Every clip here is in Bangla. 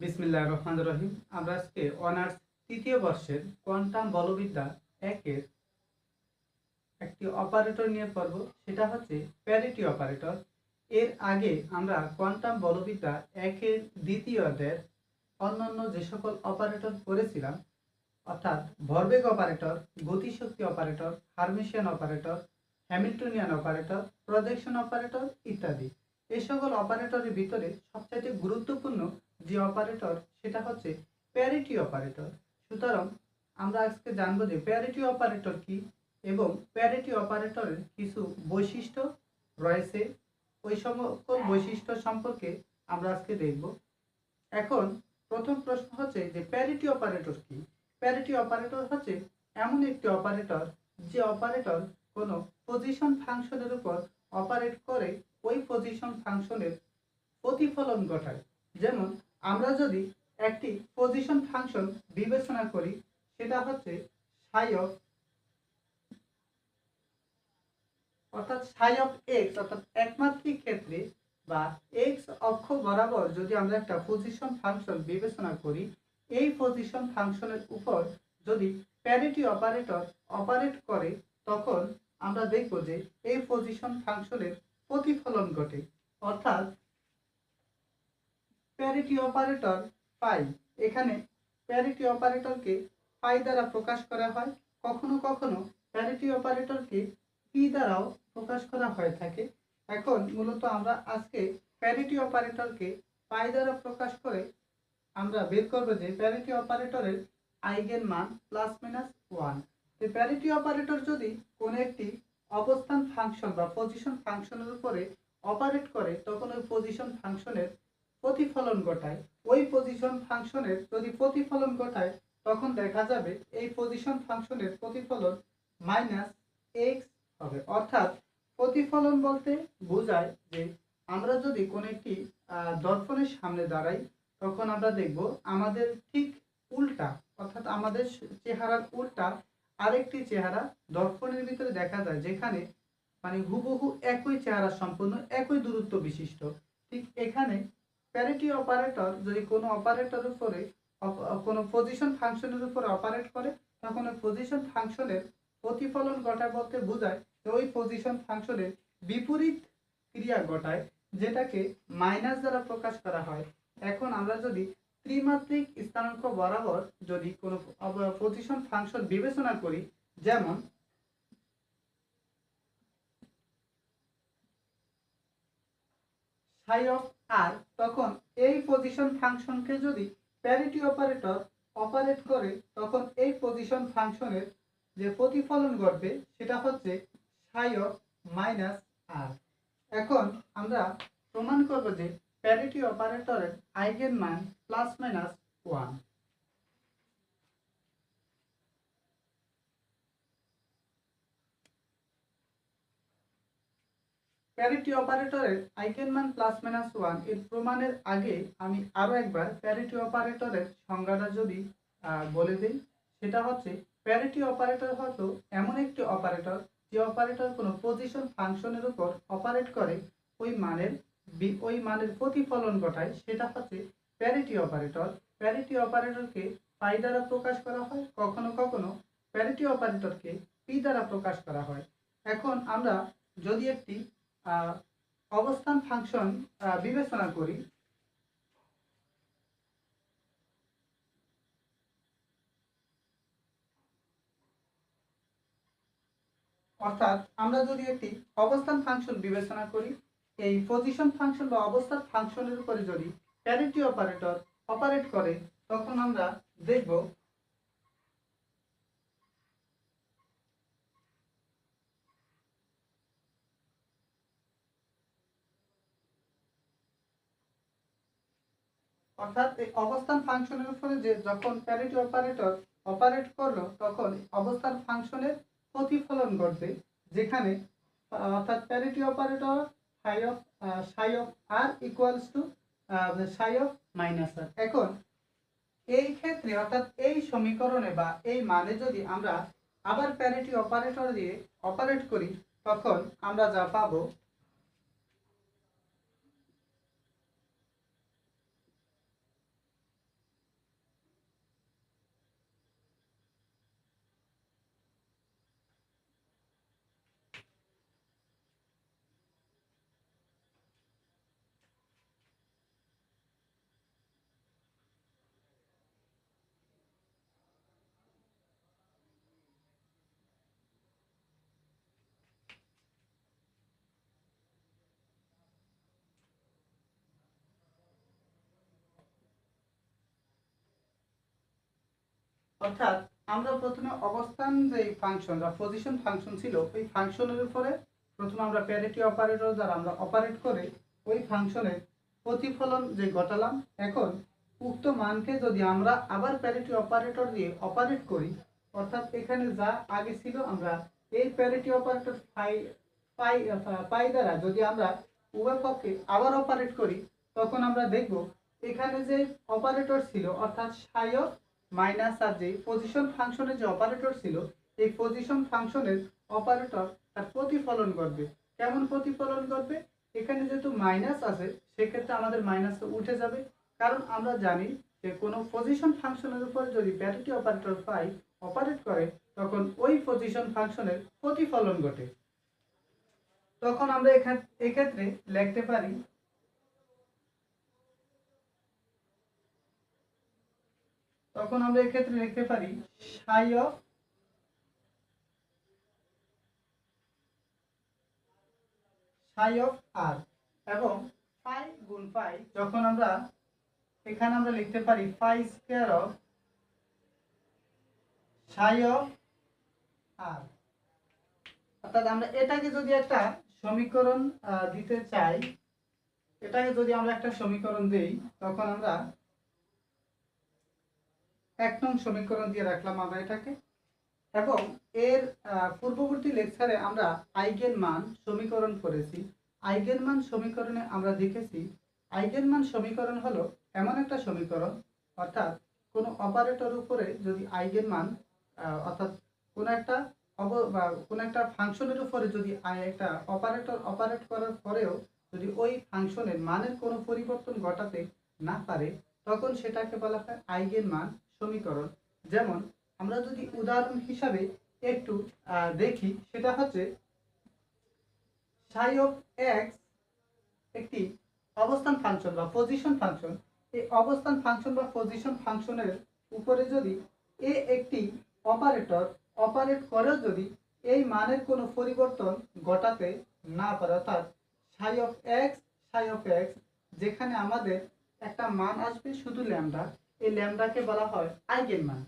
বিসমিল্লাহ রহমান রহিম। আমরা আজকে অনার্স তৃতীয় বর্ষের কোয়ান্টাম বলবিদ্যা একের একটি অপারেটর নিয়ে পড়ব। সেটা হচ্ছে প্যারিটি অপারেটর। এর আগে আমরা কোয়ান্টাম বলবিদ্যা একের দ্বিতীয় অধ্যায়ের অন্যান্য যে সকল অপারেটর পড়েছিলাম, অর্থাৎ ভরবেগ অপারেটর, গতিশক্তি operator, Hermitian operator, Hamiltonian operator, projection operator ইত্যাদি। এই সকল অপারেটরের ভিতরে সবচাইতে গুরুত্বপূর্ণ যে অপারেটর সেটা হচ্ছে প্যারিটি অপারেটর সুতরাং আমরা আজকে জানব যে প্যারিটি অপারেটর কি এবং প্যারিটি অপারেটরের কিছু বৈশিষ্ট্য রয়েছে। ওই সকল বৈশিষ্ট্য সম্পর্কে আমরা আজকে দেখব। এখন প্রথম প্রশ্ন হচ্ছে যে প্যারিটি অপারেটর কি? প্যারিটি অপারেটর হচ্ছে এমন একটি অপারেটর যে অপারেটর কোনো পজিশন ফাংশনের উপর অপারেট করে ওই পজিশন ফাংশনের প্রতিফলন ঘটায়। যেমন আমরা যদি একটি পজিশন ফাংশন বিবেচনা করি, সেটা হচ্ছে সাই অফ অর্থাৎ সাই অফ এক্স অর্থাৎ একমাত্রিক ক্ষেত্রে বা এক্স অক্ষ বরাবর যদি আমরা একটা পজিশন ফাংশন বিবেচনা করি, এই পজিশন ফাংশনের উপর যদি প্যারিটি অপারেটর অপারেট করে, তখন আমরা দেখব যে এই পজিশন ফাংশনের প্রতিফলন ঘটে। অর্থাৎ প্যারিটি অপারেটর পাই। এখানে প্যারিটি অপারেটরকে পাই দ্বারা প্রকাশ করা হয়। কখনো কখনো প্যারিটি অপারেটরকে পি দ্বারাও প্রকাশ করা হয়ে থাকে। এখন মূলত আমরা আজকে প্যারিটি অপারেটরকে পাই দ্বারা প্রকাশ করে আমরা বের করব যে প্যারিটি অপারেটরের আইগেন মান প্লাস মাইনাস ওয়ান এই প্যারিটি অপারেটর যদি কোনো একটি অবস্থান ফাংশন বা পজিশন ফাংশনের উপরে অপারেট করে, তখন ওই পজিশন ফাংশনের প্রতিফলন ঘটায়। ওই পজিশন ফাংশনের যদি প্রতিফলন ঘটায়, তখন দেখা যাবে এই পজিশন ফাংশনের প্রতিফলন মাইনাস এক্স হবে। অর্থাৎ প্রতিফলন বলতে বোঝায় যে আমরা যদি কোনো একটি দর্পণের সামনে দাঁড়াই, তখন আমরা দেখব আমাদের ঠিক উল্টা, অর্থাৎ আমাদের চেহারার উল্টা আরেকটি চেহারা দর্পণের ভিতরে দেখা যায়, যেখানে মানে হুবহু একই চেহারা সম্পূর্ণ, একই দূরত্ব বিশিষ্ট। ঠিক এখানে প্যারিটি অপারেটর যদি কোনো অপারেটর উপরে কোনো পজিশন ফাংশনের উপরে অপারেট করে, তখন ওই পজিশন ফাংশনের প্রতিফলন ঘটায় বলতে বোঝায় ওই পজিশন ফাংশনের বিপরীত ক্রিয়া ঘটায়, যেটাকে মাইনাস দ্বারা প্রকাশ করা হয়। এখন আমরা যদি ত্রিমাত্রিক স্থানাঙ্ক বরাবর যদি কোনো পজিশন ফাংশন বিবেচনা করি, যেমন সাই অফ আর তখন এই পজিশন ফাংশনকে যদি প্যারিটি অপারেটর অপারেট করে, তখন এই পজিশন ফাংশনের যে প্রতিফলন ঘটবে, সেটা হচ্ছে সাই অফ মাইনাস আর এখন আমরা প্রমাণ করব যে প্যারিটি অপারেটরের আইগেন মান প্লাস মাইনাস ওয়ান প্যারিটি অপারেটরের আইগেন মান প্লাস মাইনাস ওয়ানের প্রমাণের আগে আমি আরও একবার প্যারিটি অপারেটরের সংজ্ঞাটা যদি বলে দিই, সেটা হচ্ছে প্যারিটি অপারেটর হলো এমন একটি অপারেটর যে অপারেটর কোনো পজিশন ফাংশনের উপর অপারেট করে ওই মানের ওই মানের প্রতিফলন ঘটায়, সেটা হচ্ছে প্যারিটি অপারেটর। প্যারিটি অপারেটরকে পাই দ্বারা প্রকাশ করা হয়, কখনো কখনো প্যারিটি অপারেটরকে পি দ্বারা প্রকাশ করা হয়। এখন আমরা যদি একটি অবস্থান ফাংশন বিবেচনা করি। অর্থাৎ আমরা যদি একটি অবস্থান ফাংশন বিবেচনা করি, এই পজিশন ফাংশন বা অবস্থান ফাংশনের উপরে যদি প্যারিটি অপারেটর অপারেট করে, তখন আমরা দেখব অর্থাৎ এই অবস্থান ফাংশনের উপরে যে যখন প্যারিটি অপারেটর অপারেট করল, তখন অবস্থান ফাংশনের প্রতিফলন ঘটবে, যেখানে অর্থাৎ parity operator psi of psi of R equals to psi of minus R এখন, এই ক্ষেত্রে, অর্থাৎ এই সমীকরণে বা এই মানে যদি আমরা আবার প্যারিটি অপারেটর দিয়ে অপারেট করি, তখন আমরা যা পাবো অর্থাৎ আমরা প্রথমে অবস্থান যে ফাংশন বা পজিশন ফাংশন ছিল, ওই ফাংশনের উপরে প্রথমে আমরা প্যারিটি অপারেটর দ্বারা আমরা অপারেট করে, ওই ফাংশনের প্রতিফলন যে ঘটালাম, এখন উক্ত মানকে যদি আমরা আবার প্যারিটি অপারেটর দিয়ে অপারেট করি, অর্থাৎ এখানে যা আগে ছিল, আমরা এই parity operator phi pi pi দ্বারা যদি আমরা উভয় পক্ষে আবার অপারেট করি, তখন আমরা দেখব এখানে যে অপারেটর ছিল, অর্থাৎ সায়ক মাইনাস আর যে পজিশন ফাংশনের যে অপারেটর ছিল, এই পজিশন ফাংশনের অপারেটর তার প্রতিফলন করবে কেমন প্রতিফলন করবে এখানে যেহেতু মাইনাস আছে, সেক্ষেত্রে আমাদের মাইনাস উঠে যাবে। কারণ আমরা জানি যে কোনো পজিশন ফাংশনের উপর যদি প্যারিটি অপারেটর পাই অপারেট করে, তখন ওই পজিশন ফাংশনের প্রতিফলন ঘটে। তখন আমরা এক্ষেত্রে লিখতে পারি তখন আমরা এক্ষেত্রে লিখতে পারি সাই অফ সাই অফ আর এবং ফাই গুণ যখন আমরা এখানে আমরা লিখতে পারি phi square of psi of R. অর্থাৎ আমরা এটাকে যদি একটা সমীকরণ দিতে চাই, এটাকে যদি আমরা একটা সমীকরণ দেই, তখন আমরা এক নং সমীকরণ দিয়ে রাখলাম আমরা এটাকে। এবং এর পূর্ববর্তী লেকচারে আমরা আইগেন মান সমীকরণ করেছি আইগেন মান সমীকরণে আমরা দেখেছি, আইগেন মান সমীকরণ হলো এমন একটা সমীকরণ, অর্থাৎ কোনো অপারেটর উপরে যদি আইগেন মান অর্থাৎ কোনো একটা অব, বা কোনো একটা ফাংশনের উপরে যদি একটা অপারেটর অপারেট করার পরেও যদি ওই ফাংশনের মানের কোনো পরিবর্তন ঘটাতে না পারে, তখন সেটাকে বলা হয় আইগেন মান সমীকরণ। যেমন, আমরা যদি উদাহরণ হিসাবে একটু দেখি, সেটা হচ্ছে সাই অফ এক্স একটি অবস্থান ফাংশন বা পজিশন ফাংশন। এই অবস্থান ফাংশন বা পজিশন ফাংশনের উপরে যদি এ একটি অপারেটর অপারেট করেও যদি এই মানের কোনো পরিবর্তন ঘটাতে না পারে, অর্থাৎ psi of X psi of X যেখানে আমাদের একটা মান আসবে শুধু ল্যামডা। এই ল্যামডাকে বলা হয় আইগেন মান।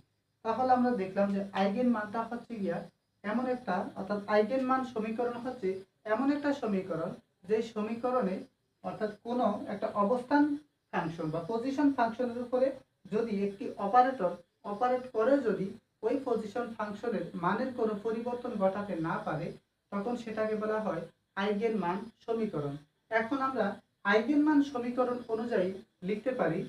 তাহলে আমরা দেখলাম যে আইগেন মানটা হচ্ছে গিয়া এমন একটা, অর্থাৎ আইগেন মান সমীকরণ হচ্ছে এমন একটা সমীকরণ যে সমীকরণে, অর্থাৎ কোনো একটা অবস্থান ফাংশন বা পজিশন ফাংশনের উপরে যদি একটি অপারেটর অপারেট করে যদি ওই পজিশন ফাংশনের মানের কোনো পরিবর্তন ঘটাতে না পারে, তখন সেটাকে বলা হয় আইগেন মান সমীকরণ। এখন আমরা আইগেন মান সমীকরণ অনুযায়ী লিখতে পারি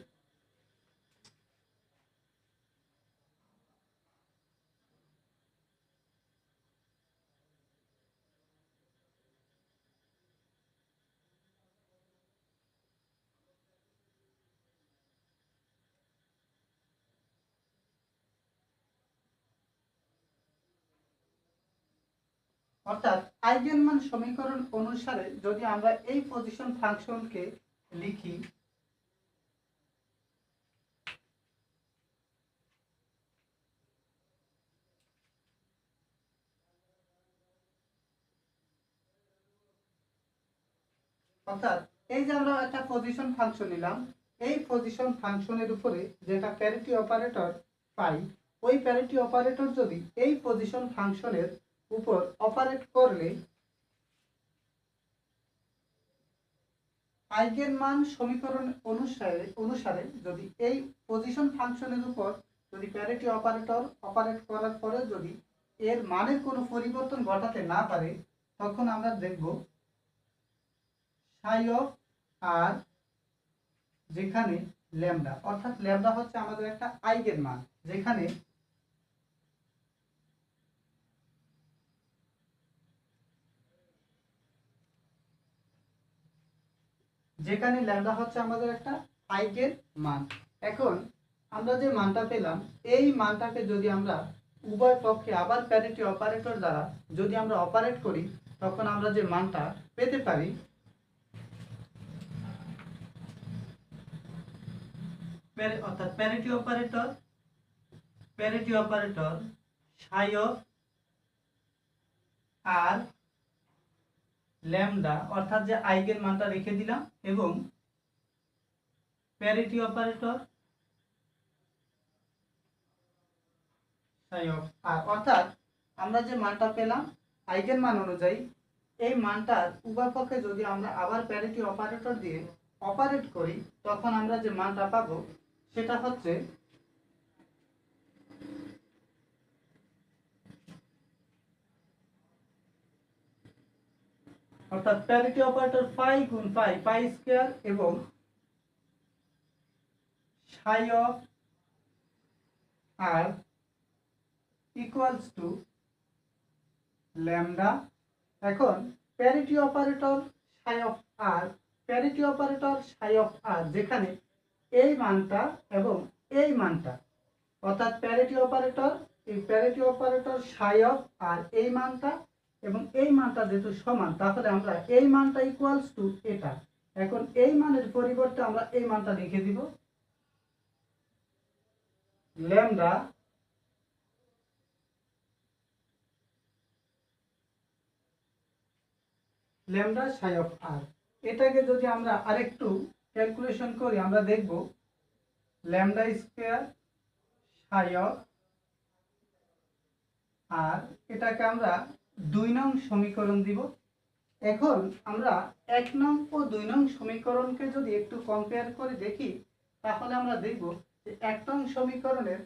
অর্থাৎ আইগেনমান সমীকরণ অনুসারে যদি আমরা এই পজিশন ফাংশনকে লিখি, অর্থাৎ এই যে আমরা একটা পজিশন ফাংশন নিলাম, এই পজিশন ফাংশনের উপরে যেটা প্যারিটি অপারেটর পাই, ওই প্যারিটি অপারেটর যদি এই পজিশন ফাংশনের উপর অপারেট করলে আইগেন মান সমীকরণ অনুসারে অনুসারে যদি এই পজিশন ফাংশনের উপর যদি প্যারিটি অপারেটর অপারেট করার পরে যদি এর মানের কোনো পরিবর্তন ঘটাতে না পারে, তখন আমরা দেখব সাই অফ আর যেখানে ল্যামডা অর্থাৎ ল্যামডা হচ্ছে আমাদের একটা আইগেন মান, যেখানে যেখানে ল্যামডা হচ্ছে আমাদের একটা আইকের মান। এখন আমরা যে মানটা পেলাম, এই মানটাকে যদি আমরা উভয় পক্ষে আবার প্যারিটি অপারেটর দ্বারা যদি আমরা অপারেট করি, তখন আমরা যে মানটা পেতে পারি অর্থাৎ parity operator parity operator psi of R lambda অর্থাৎ যে আইগেন মানটা রেখে দিলাম এবং প্যারিটি অপারেটর অর্থাৎ আমরা যে মানটা পেলাম আইগেন মান অনুযায়ী, এই মানটার উভয় পক্ষে যদি আমরা আবার প্যারিটি অপারেটর দিয়ে অপারেট করি, তখন আমরা যে মানটা পাবো, সেটা হচ্ছে অর্থাৎ প্যারিটি অপারেটর পাই গুণ পাই পাই স্কোয়ার এবং psi of r equals to lambda এখন parity operator psi of r parity operator psi of r যেখানে এই মানটা এবং এই মানটা, অর্থাৎ প্যারিটি অপারেটর এই parity operator psi of r এই মানটা এবং এই মানটা যেহেতু সমান, তাহলে আমরা এই মানটা ইকুয়ালস টু এটা। এখন এই মানের পরিবর্তে আমরা এই মানটা লিখে দিব। Lambda lambda psi of R এটাকে যদি আমরা আরেকটু ক্যালকুলেশন করি, আমরা দেখব lambda square psi of R এটাকে আমরা দুই নং সমীকরণ দিব। এখন আমরা এক নং ও দুই নং সমীকরণকে যদি একটু কম্পেয়ার করে দেখি, তাহলে আমরা দেখব যে এক নং সমীকরণের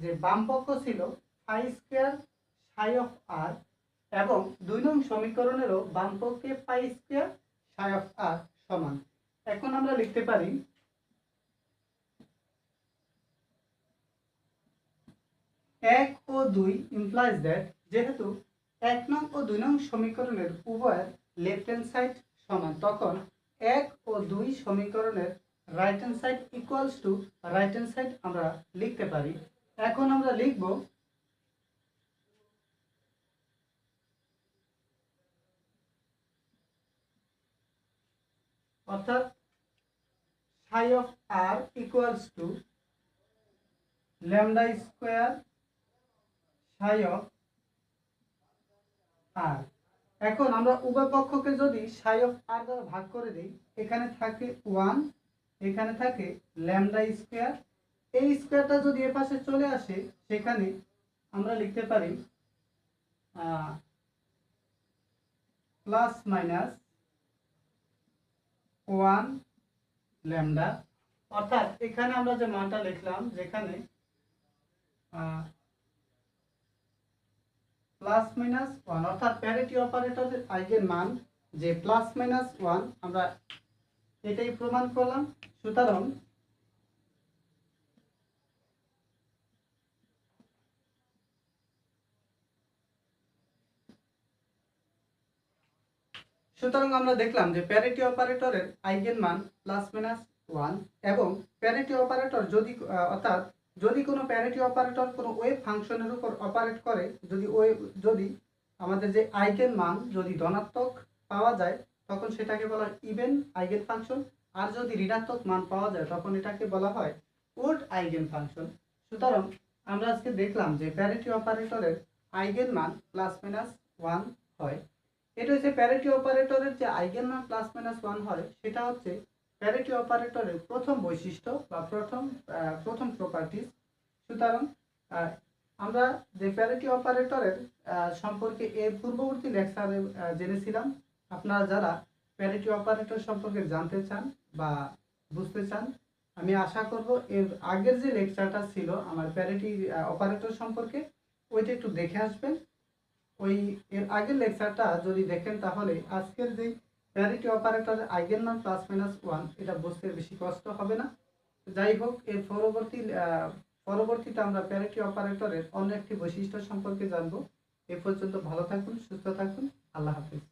যে বাম পক্ষ ছিল phi square psi of r এবং দুই নং সমীকরণেরও বাম পক্ষে পাই স্কোয়ার সাই অফ আর সমান। এখন আমরা লিখতে পারি, এক ও দুই ইমপ্লাইজ দ্যাট যেহেতু এক নং ও দুই নং সমীকরণের উভয়ের লেফট হ্যান্ড সাইড সমান, তখন এক ও দুই সমীকরণের right hand side equals to right hand side আমরা লিখতে পারি। এখন আমরা লিখব অর্থাৎ psi of R equals to lambda square psi of R. এখন আমরা উভয় পক্ষকে যদি সাই আর দ্বারা ভাগ করে দিই, এখানে থাকে ওয়ান, এখানে থাকে ল্যামডা স্কোয়ার। এই স্কোয়ারটা যদি এপাশে চলে আসে, সেখানে আমরা লিখতে পারি প্লাস মাইনাস ওয়ান ল্যামডা। অর্থাৎ এখানে আমরা যে মানটা লিখলাম, যেখানে প্লাস মাইনাস ওয়ান। অর্থাৎ প্যারিটি অপারেটরের আইগেন মান যে প্লাস মাইনাস ওয়ান, আমরা এটাই প্রমাণ করলাম। সুতরাং সুতরাং আমরা দেখলাম যে প্যারিটি অপারেটরের আইগেন মান প্লাস মাইনাস ওয়ান এবং প্যারিটি অপারেটর যদি অর্থাৎ যদি কোনো প্যারিটি অপারেটর কোনো ওয়েভ ফাংশনের উপর অপারেট করে, যদি ওয়েভ যদি আমাদের যে আইগেন মান যদি ধনাত্মক পাওয়া যায়, তখন সেটাকে বলা হয় ইভেন আইগেন ফাংশন আর যদি ঋণাত্মক মান পাওয়া যায়, তখন এটাকে বলা হয় ওড আইগেন ফাংশন সুতরাং আমরা আজকে দেখলাম যে প্যারিটি অপারেটরের আইগেন মান প্লাস মাইনাস ওয়ান হয়। এটা হচ্ছে প্যারিটি অপারেটরের যে আইগেন মান প্লাস মাইনাস ওয়ান হয়, সেটা হচ্ছে প্যারিটি অপারেটরের প্রথম বৈশিষ্ট্য বা প্রথম প্রথম প্রপার্টিস সুতরাং আমরা যে প্যারিটি অপারেটরের সম্পর্কে এর পূর্ববর্তী লেকচারে জেনেছিলাম। আপনারা যারা প্যারিটি অপারেটর সম্পর্কে জানতে চান বা বুঝতে চান, আমি আশা করব এর আগের যে লেকচারটা ছিল আমার প্যারিটি অপারেটর সম্পর্কে, ওইটা একটু দেখে আসবেন। ওই, এর আগের লেকচারটা যদি দেখেন তাহলে আজকের যে প্যারিটি অপারেটরের আইগেন মান প্লাস মাইনাস ওয়ান এটা বুঝতে বেশি কষ্ট হবে না। যাই হোক, এর পরবর্তী পরবর্তীতে আমরা প্যারিটি অপারেটরের অন্য একটি বৈশিষ্ট্য সম্পর্কে জানব। এ পর্যন্ত ভালো থাকুন, সুস্থ থাকুন। আল্লাহ হাফিজ।